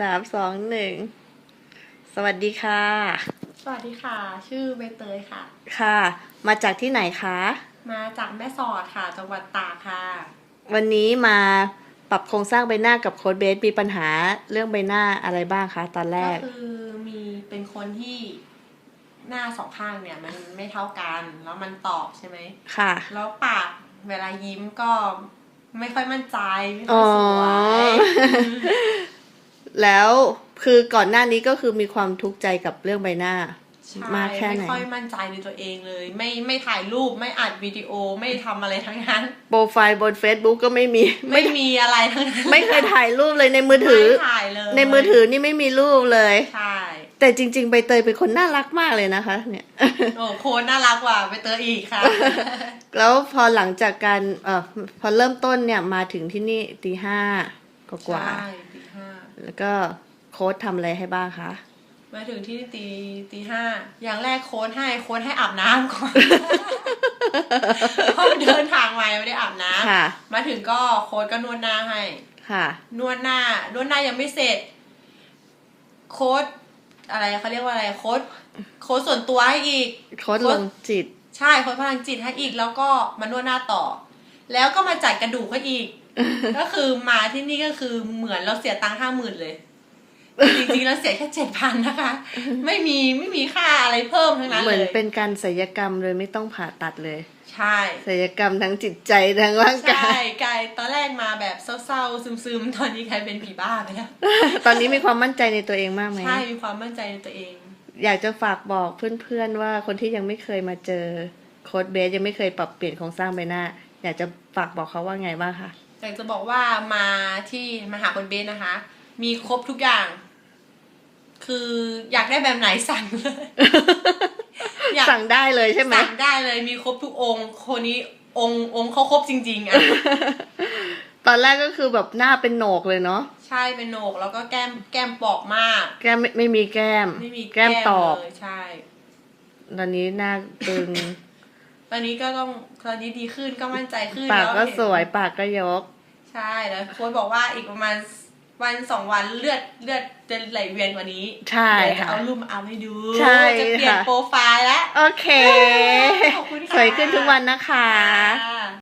สามสองหนึ่งสวัสดีค่ะ สวัสดีค่ะ ชื่อใบเตยค่ะ ค่ะ มาจากที่ไหนคะ มาจากแม่สอดค่ะ จังหวัดตากค่ะ วันนี้มาปรับโครงสร้างใบหน้ากับโค้ดเบสมีปัญหาเรื่องใบหน้าอะไรบ้างคะตอนแรก็กคือมีเป็นคนที่หน้าสองข้างเนี่ยมันไม่เท่ากัน แล้วมันตอบใช่ไหมค่ะ แล้วปากเวลายิ้มก็ไม่ค่อยมั่นใจ ไม่ค่อ๋ออยสวย แล้วคือก่อนหน้านี้ก็คือมีความทุกข์ใจกับเรื่องใบหน้าใช่มากแค่ไหนไม่ค่อยมั่นใจในตัวเองเลย ไม่ไม่ถ่ายรูปไม่อัดวิดีโอไม่ทำอะไรทั้งนั้น โปรไฟล์บน Facebook ก็ไม่มี ไม่มีอะไรทั้งนั้น ไม่เคยถ่ายรูปเลยในมือถือไม่ถ่ายเลยในมือถือนี่ไม่มีรูปเลยใช่แต่จริง ๆ ใบเตยเป็นคนน่ารักมากเลยนะคะ เนี่ยโอ้โค้ดน่ารักกว่าไปเตออีกค่ะ แล้วพอหลังจากการเอ่อพอเริ่มต้นเนี่ยมาถึงที่นี่ตีห้ากว่าใช่ตีห้าๆ แล้วก็โค้ดทำอะไรให้บ้างคะมาถึงที่ตีตีห้าอย่างแรกโค้ดให้โค้ดให้อาบน้ำก่อนเพราะเดินทางมายังไม่ได้อาบน้ำค่ะมาถึงก็โค้ดก็นวดหน้าให้ค่ะ นวดหน้านวดหน้ายังไม่เสร็จ โค้ดอะไรเขาเรียกว่าอะไรโค้ดโค้ดส่วนตัวให้อีก โค้ดลงจิต ใช่โค้ดพลังจิตให้อีกแล้วก็มานวดหน้าต่อ แล้วก็มาจัดกระดูกให้อีก ก็คือมาที่นี่ก็คือเหมือนเราเสียตังค์ห้าหมื่นเลย จริงๆแล้วเสียแค่เจ็ดพันนะคะ ไม่มีไม่มีค่าอะไรเพิ่มทั้งนั้นเหมืเลอนยเป็นการศัลยกรรมเลยไม่ต้องผ่าตัดเลย ใช่ศัลยกรรมทั้งจิตใจทั้งร่างกาใช่ยกายตอนแรกมาแบบเศร้าๆซึมๆ ตอนนี้กลายเป็นผีบ้าไปแล้วตอนนี้มีความมั่นใจในตัวเองมากไหมใช่มีความมั่นใจในตัวเอง อยากจะฝากบอกเพื่อนๆว่าคนที่ยังไม่เคยมาเจอโค้ดเบสยังไม่เคยปรับเปลี่ยนโครงสร้างใบหน้า อยากจะฝากบอกเขาว่าไงบ้างคะ อยากจะบอกว่ามาที่มาหาคนเบสนะคะ มีครบทุกอย่าง คืออยากได้แบบไหนสั่งเลยอยากสั่งได้เลยใช่ไหมสั่งได้เลยมีครบทุกองค์คนนี้องค์องค์เขาครบจริง ๆอะตอนแรกก็คือแบบหน้าเป็นโหนกเลยเนาะใช่เป็นโหนกแล้วก็แก้มแก้มปอกมาก แก้มไม่ไม่มีแก้ม ไม่มีแก้มตอบเลยใช่ตอนนี้หน้าตึง ตอนนี้ก็ต้องตอนนี้ดีขึ้นก็มั่นใจขึ้นปากแล้วก็เห็นสวยปากก็ยก ใช่แล้วโค้ชบอกว่าอีกประมาณวันสองวันเลือดเลือดจะไหลเวียนกว่านี้ ใช่เดี๋ยวจะค่ะเอารูปมาเอาให้ดูใช่จะเปลี่ยนค่ะโปรไฟล์แล้ว โอเค ขอบคุณค่ะสวยขึ้นทุกวันนะคะค่ะ